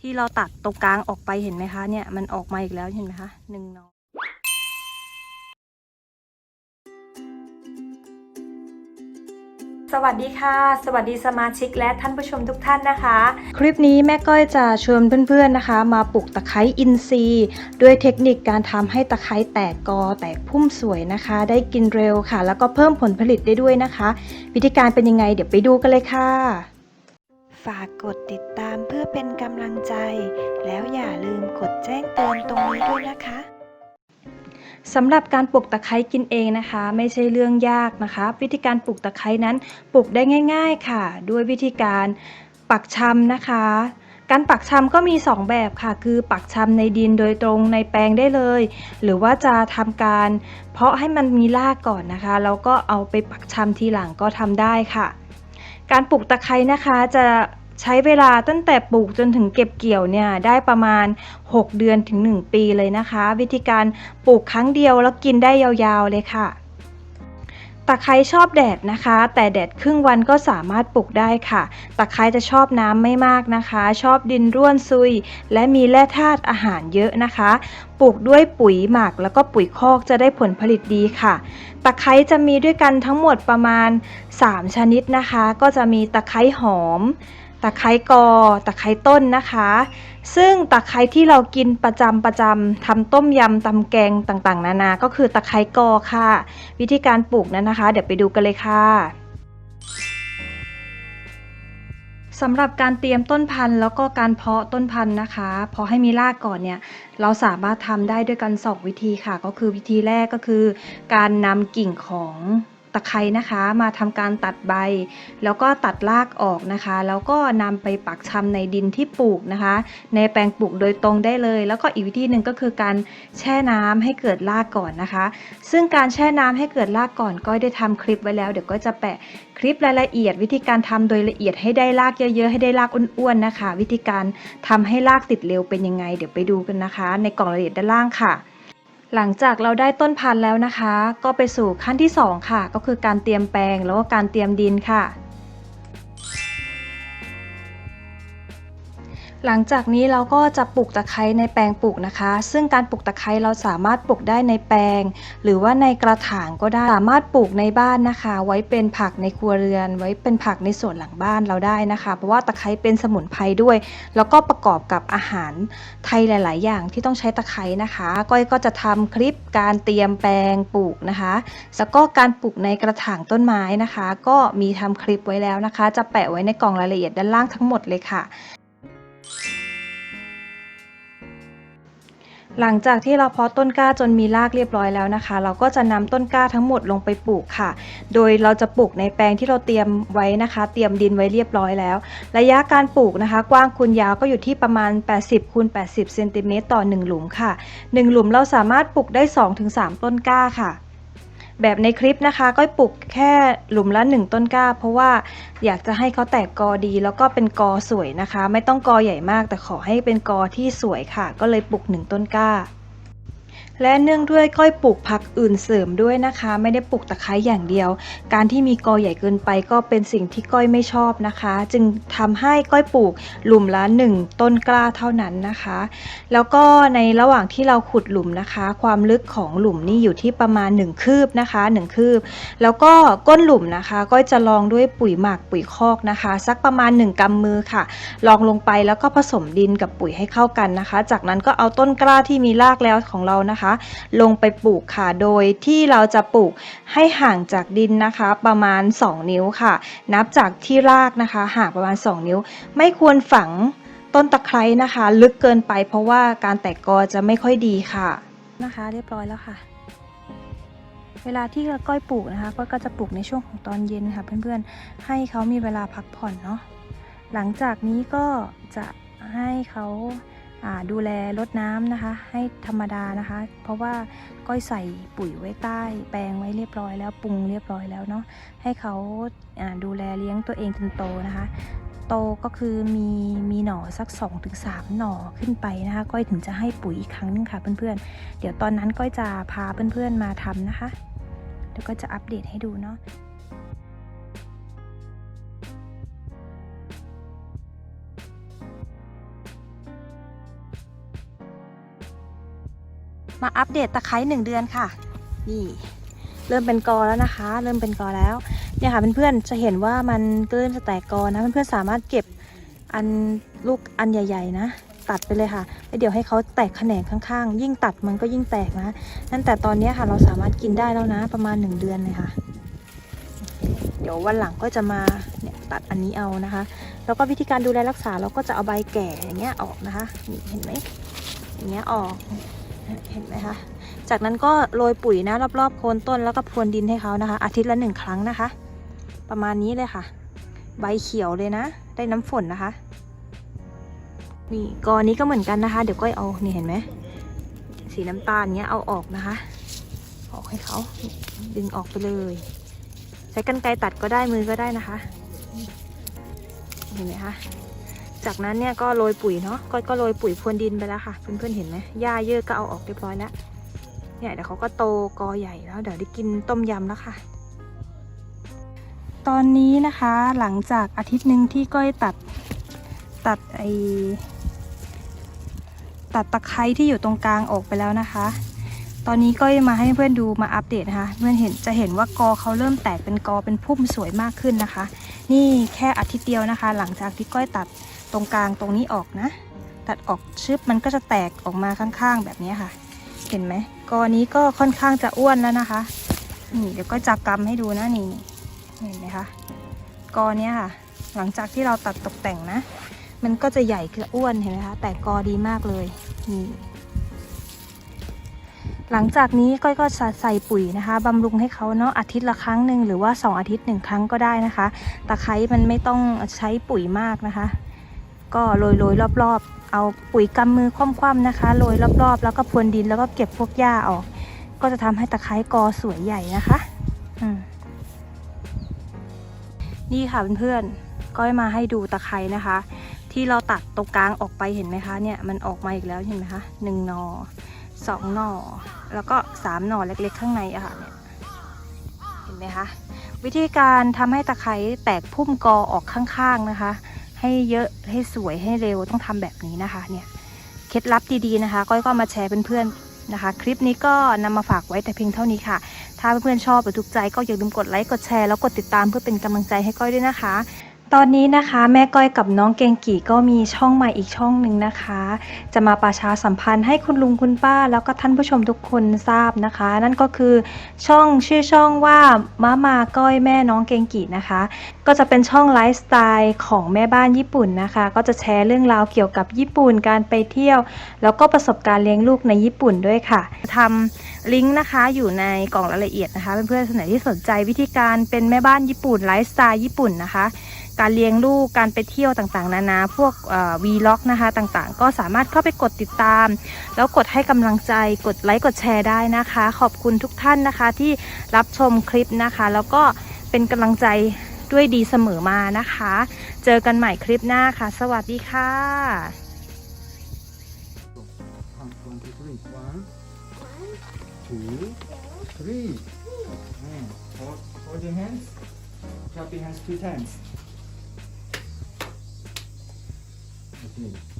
ที่เราตัดตรงกลางออกไปเห็นไหมคะเนี่ยมันออกมาอีกแล้วเห็นไหมคะหนึ่งหนอสวัสดีค่ะ สวัสดีสมาชิกและท่านผู้ชมทุกท่านนะคะ คลิปนี้แม่ก้อยจะชวนเพื่อนๆนะคะ มาปลูกตะไคร้อินทรีย์ด้วยเทคนิคการทำให้ตะไคร้แตกกอแตกพุ่มสวยนะคะ ได้กินเร็วค่ะ แล้วก็เพิ่มผลผลิตได้ด้วยนะคะ วิธีการเป็นยังไงเดี๋ยวไปดูกันเลยค่ะ ฝากกดติดตามเพื่อเป็นกำลังใจ แล้วอย่าลืมกดแจ้งเตือนตรงนี้ด้วยนะคะสำหรับการปลูกตะไคร้กินเองนะคะ ไม่ใช่เรื่องยากนะคะ วิธีการปลูกตะไคร้นั้นปลูกได้ง่าย ๆค่ะ ด้วยวิธีการปักชำนะคะ การปักชำก็มี 2 แบบค่ะ คือปักชำในดินโดยตรงในแปลงได้เลย หรือว่าจะทำการเพาะให้มันมีรากก่อนนะคะแล้วก็เอาไปปักชำทีหลังก็ทำได้ค่ะ การปลูกตะไคร้นะคะจะใช้เวลาตั้งแต่ปลูกจนถึงเก็บเกี่ยวเนี่ยได้ประมาณ 6 เดือนถึง 1 ปีเลยนะคะ วิธีการปลูกครั้งเดียวแล้วกินได้ยาวๆเลยค่ะ ตะไคร้ชอบแดดนะคะ แต่แดดครึ่งวันก็สามารถปลูกได้ค่ะ ตะไคร้จะชอบน้ำไม่มากนะคะ ชอบดินร่วนซุย และมีแร่ธาตุอาหารเยอะนะคะ ปลูกด้วยปุ๋ยหมักแล้วก็ปุ๋ยคอกจะได้ผลผลิตดีค่ะ ตะไคร้จะมีด้วยกันทั้งหมดประมาณ 3 ชนิดนะคะ ก็จะมีตะไคร้หอม ตะไคร้กอ ตะไคร้ต้นนะคะ ซึ่งตะไคร้ที่เรากินประจำประจำทำต้มยำตำแกงต่างๆ นานา ก็คือตะไคร้กอค่ะ วิธีการปลูกนั้นนะคะ เดี๋ยวไปดูกันเลยค่ะสำหรับการเตรียมต้นพันธุ์แล้วก็การเพาะต้นพันธุ์นะคะเพาะให้มีรากก่อนเนี่ยเราสามารถทำได้ด้วยกันสองวิธีค่ะ ก็คือวิธีแรกก็คือ การนำกิ่งของ ตะไคร้นะคะ มาทำการตัดใบ แล้วก็ตัดรากออกนะคะ แล้วก็นำไปปักชำในดินที่ปลูกนะคะ ในแปลงปลูกโดยตรงได้เลย แล้วก็อีกวิธีหนึ่งก็คือการแช่น้ำให้เกิดรากก่อนนะคะ ซึ่งการแช่น้ำให้เกิดรากก่อนก็ได้ทำคลิปไว้แล้ว เดี๋ยวก็จะแปะคลิปรายละเอียด วิธีการทำโดยละเอียดให้ได้รากเยอะๆ ให้ได้รากอ้วนๆนะคะ วิธีการทำให้รากติดเร็วเป็นยังไง เดี๋ยวไปดูกันนะคะ ในกล่องรายละเอียดด้านล่างค่ะ หลังจากเราได้ต้นพันธุ์แล้วนะคะ ก็ไปสู่ขั้นที่ 2 ค่ะ ก็คือการเตรียมแปลงแล้วก็การเตรียมดินค่ะ หลังจากนี้เราก็จะปลูกตะไคร้ในแปลงปลูกนะคะ ซึ่งการปลูกตะไคร้เราสามารถปลูกได้ในแปลง หรือว่าในกระถางก็ได้สามารถปลูกในบ้านนะคะ ไว้เป็นผักในครัวเรือน ไว้เป็นผักในสวนหลังบ้านเราได้นะคะ เพราะว่าตะไคร้เป็นสมุนไพรด้วย แล้วก็ประกอบกับอาหารไทยหลาย ๆ อย่างที่ต้องใช้ตะไคร้นะคะ ก้อยก็จะทำคลิปการเตรียมแปลงปลูกนะคะแล้วก็การปลูกในกระถางต้นไม้นะคะ ก็มีทำคลิปไว้แล้วนะคะ จะแปะไว้ในกล่องรายละเอียดด้านล่างทั้งหมดเลยค่ะ หลังจากที่เราเพาะต้นกล้าจนมีรากเรียบร้อยแล้วนะคะ เราก็จะนำต้นกล้าทั้งหมดลงไปปลูกค่ะ โดยเราจะปลูกในแปลงที่เราเตรียมไว้นะคะ เตรียมดินไว้เรียบร้อยแล้ว ระยะการปลูกนะคะ กว้างคูณยาวก็อยู่ที่ประมาณ 80คูณ80เซนติเมตรต่อ 1 หลุมค่ะ 1 หลุมเราสามารถปลูกได้ 2-3 ต้นกล้าค่ะ แบบในคลิปนะคะก็ปลูกแค่หลุมละ1ต้นกล้า เพราะว่าอยากจะให้เขาแตกกอดี แล้วก็เป็นกอสวยนะคะ ไม่ต้องกอใหญ่มาก แต่ขอให้เป็นกอที่สวยค่ะ ก็เลยปลูก1ต้นกล้า และเนื่องด้วยก้อยปลูกผักอื่นเสริมด้วยนะคะ ไม่ได้ปลูกตะไคร้อย่างเดียว การที่มีกอใหญ่เกินไปก็เป็นสิ่งที่ก้อยไม่ชอบนะคะ จึงทำให้ก้อยปลูกหลุมละ1ต้นกล้าเท่านั้นนะคะ แล้วก็ในระหว่างที่เราขุดหลุมนะคะ ความลึกของหลุมนี่อยู่ที่ประมาณ 1 คืบนะคะ 1 คืบ แล้วก็ก้นหลุมนะคะ ก็จะลองด้วยปุ๋ยหมักปุ๋ยคอกนะคะ สักประมาณ 1กำมือค่ะ ลองลงไปแล้วก็ผสมดินกับปุ๋ยให้เข้ากันนะคะ จากนั้นก็เอาต้นกล้าที่มีรากแล้วของเรานะคะลงไปปลูกค่ะ โดยที่เราจะปลูกให้ห่างจากดินนะคะ ประมาณ 2 นิ้วค่ะ นับจากที่รากนะคะห่างประมาณ 2 นิ้ว ไม่ควรฝังต้นตะไคร้นะคะ ลึกเกินไปเพราะว่าการแตกกอจะไม่ค่อยดีค่ะนะคะ เรียบร้อยแล้วค่ะ เวลาที่ก้อยปลูกนะคะก้อยก็จะปลูกในช่วงของตอนเย็นค่ะ เพื่อนๆให้เขามีเวลาพักผ่อนเนาะหลังจากนี้ก็จะให้เขาอ่า ดูแลรดน้ำนะคะ ให้ธรรมดานะคะ เพราะว่าก้อยใส่ปุ๋ยไว้ใต้ แปลงไว้เรียบร้อยแล้วปรุงเรียบร้อยแล้วเนาะให้เขาาดูแลเลี้ยงตัวเองจนโตนะคะโตก็คือมีมีหน่อสัก 2-3 หน่อขึ้นไปนะคะ ก้อยถึงจะให้ปุ๋ยอีกครั้งหนึงค่ะเพื่อนๆ เดี๋ยวตอนนั้นก้อยจะพาเพื่อนๆมาทำนะคะเดี๋ยวก็จะอัปเดตให้ดูเนาะ มาอัปเดตตะไคร้หนึ่งเดือนค่ะ นี่เริ่มเป็นกอแล้วนะคะ เริ่มเป็นกอแล้ว เนี่ยค่ะเพื่อนๆจะเห็นว่ามันเริ่มจะแตกกอนะเพื่อนๆสามารถเก็บอันลูกอันใหญ่ ๆ นะ ตัดไปเลยค่ะแล้วเดี๋ยวให้เขาแตกแขนงข้างๆ ยิ่งตัดมันก็ยิ่งแตกนะนั่นแต่ตอนนี้ค่ะเราสามารถกินได้แล้วนะประมาณ 1 เดือนเลยค่ะ เดี๋ยววันหลังก็จะมาเนี่ยตัดอันนี้เอานะคะ แล้วก็วิธีการดูแลรักษาเราก็จะเอาใบแก่อย่างเงี้ยออกนะคะนี่เห็นไหมอย่างเงี้ยออก เห็นไหมคะ จากนั้นก็โรยปุ๋ยนะรอบๆโคนต้นแล้วก็พรวนดินให้เขานะคะ อาทิตย์ละหนึ่งครั้งนะคะ ประมาณนี้เลยค่ะ ใบเขียวเลยนะ ได้น้ำฝนนะคะนี่กอนี้ก็เหมือนกันนะคะ เดี๋ยวก้อยเอานี่เห็นไหมสีน้ำตาลเงี้ยเอาออกนะคะ ออกให้เขาดึงออกไปเลย ใช้กรรไกรตัดก็ได้มือก็ได้นะคะ เห็นไหมคะ จากนั้นเนี่ยก็โรยปุ๋ยเนาะก็ก็โรยปุ๋ยพรวนดินไปแล้วค่ะ เพื่อนๆเห็นไหมหญ้าเยอะก็เอาออกเรียบร้อยแล้วเนี่ยเดี๋ยวเขาก็โตกอใหญ่แล้วเดี๋ยวได้กินต้มยำแล้วค่ะ ตอนนี้นะคะหลังจากอาทิตย์หนึ่งที่ก้อยตัดตัดไอตัดตะไคร้ที่อยู่ตรงกลางออกไปแล้วนะคะ ตอนนี้ก้อยมาให้เพื่อนดูมาอัปเดตนะคะ เพื่อนเห็นจะเห็นว่ากอเขาเริ่มแตกเป็นกอเป็นพุ่มสวยมากขึ้นนะคะ นี่แค่อาทิตย์เดียวนะคะ หลังจากที่ก้อยตัด ตรงกลางตรงนี้ออกนะ ตัดออกชึบมันก็จะแตกออกมาข้างๆแบบนี้ค่ะ เห็นไหมกอนี้ก็ค่อนข้างจะอ้วนแล้วนะคะนี่เดี๋ยวก็จับกำให้ดูนะนี่เห็นไหมคะกอเนี้ยค่ะ หลังจากที่เราตัดตกแต่งนะ มันก็จะใหญ่คืออ้วนเห็นไหมคะแต่กอดีมากเลยนี่หลังจากนี้ก้อยก็จะใส่ปุ๋ยนะคะบำรุงให้เขาเนาะอาทิตย์ละครั้งหนึ่งหรือว่า 2 อาทิตย์หนึ่งครั้งก็ได้นะคะ ตะไคร้มันไม่ต้องใช้ปุ๋ยมากนะคะ ก็โรยโรยรอบๆ เอาปุ๋ยกำมือคว่ำๆนะคะโรยรอบๆ แล้วก็พรวนดินแล้วก็เก็บพวกหญ้าออก ก็จะทำให้ตะไคร้กอสวยใหญ่นะคะนี่ค่ะเพื่อนๆก้อยมาให้ดูตะไคร้นะคะ ที่เราตัดตรงกลางออกไปเห็นไหมคะเนี่ยมันออกมาอีกแล้วเห็นไหมคะหนึ่งหนอสองหนอแล้วก็สามหนอเล็กๆ ข้างในอะค่ะเนี่ยเห็นไหมคะวิธีการทำให้ตะไคร้แตกพุ่มกอออกข้างๆนะคะ ให้เยอะให้สวยให้เร็วต้องทำแบบนี้นะคะเนี่ยเคล็ดลับดีๆนะคะก้อยก็มาแชร์เพื่อนๆนะคะ คลิปนี้ก็นำมาฝากไว้แต่เพียงเท่านี้ค่ะ ถ้าเพื่อนๆชอบหรือถูกใจก็อย่าลืมกดไลค์กดแชร์แล้วกดติดตามเพื่อเป็นกำลังใจให้ก้อยด้วยนะคะ ตอนนี้นะคะแม่ก้อยกับน้องเกงกี่ก็มีช่องใหม่อีกช่องหนึ่งนะคะ จะมาประชาสัมพันธ์ให้คุณลุงคุณป้า แล้วก็ท่านผู้ชมทุกคนทราบนะคะ นั่นก็คือช่องชื่อช่องว่ามามาก้อยแม่น้องเกงกี่นะคะ ก็จะเป็นช่องไลฟ์สไตล์ของแม่บ้านญี่ปุ่นนะคะ ก็จะแชร์เรื่องราวเกี่ยวกับญี่ปุ่นการไปเที่ยว แล้วก็ประสบการณ์เลี้ยงลูกในญี่ปุ่นด้วยค่ะทำลิงก์นะคะอยู่ในกล่องรายละเอียดนะคะเพื่อนๆท่านไหนที่สนใจวิธีการเป็นแม่บ้านญี่ปุ่นไลฟ์สไตล์ญี่ปุ่นนะคะ การเลี้ยงลูกการไปเที่ยวต่างๆ นานา พวกวีล็อกนะคะต่างๆ ก็สามารถเข้าไปกดติดตาม แล้วกดให้กำลังใจกดไลค์กดแชร์ได้นะคะ ขอบคุณทุกท่านนะคะที่รับชมคลิปนะคะ แล้วก็เป็นกำลังใจด้วยดีเสมอมานะคะ เจอกันใหม่คลิปหน้าค่ะ สวัสดีค่ะ Count one, two, three. One, two, three. Mm. Hold, hold your hands. Clap your hands two times. Mm.